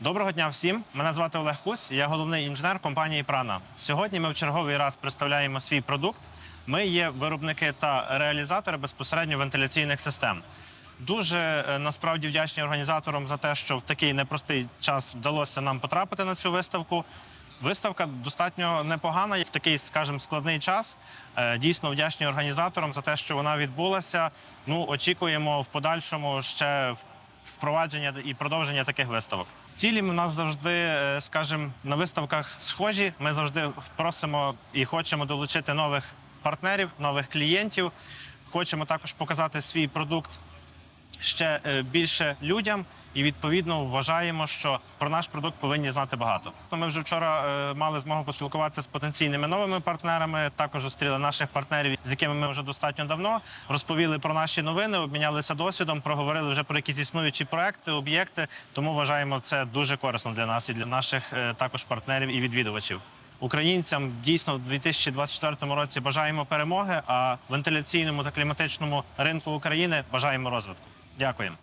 Доброго дня всім. Мене звати Олег Кусь. Я головний інженер компанії Прана. Сьогодні ми в черговий раз представляємо свій продукт. Ми є виробники та реалізатори безпосередньо вентиляційних систем. Дуже е, насправді вдячні організаторам за те, що в такий непростий час вдалося нам потрапити на цю виставку. Виставка достатньо непогана в такий, скажімо, складний час. Е, Дійсно вдячні організаторам за те, що вона відбулася. Ну, очікуємо в подальшому ще в- впровадження і продовження таких виставок. Цілі в нас завжди, е, скажімо, на виставках схожі. Ми завжди просимо і хочемо долучити нових партнерів, нових клієнтів. Хочемо також показати свій продукт ще е, більше людям, і відповідно вважаємо, що про наш продукт повинні знати багато. Ми вже вчора е, мали змогу поспілкуватися з потенційними новими партнерами. Також зустріли наших партнерів, з якими ми вже достатньо давно розповіли про наші новини, обмінялися досвідом, проговорили вже про якісь існуючі проекти, об'єкти. Тому вважаємо це дуже корисно для нас і для наших е, також партнерів і відвідувачів. Українцям дійсно в 2024 році бажаємо перемоги, а вентиляційному та кліматичному ринку України бажаємо розвитку. Дякуємо.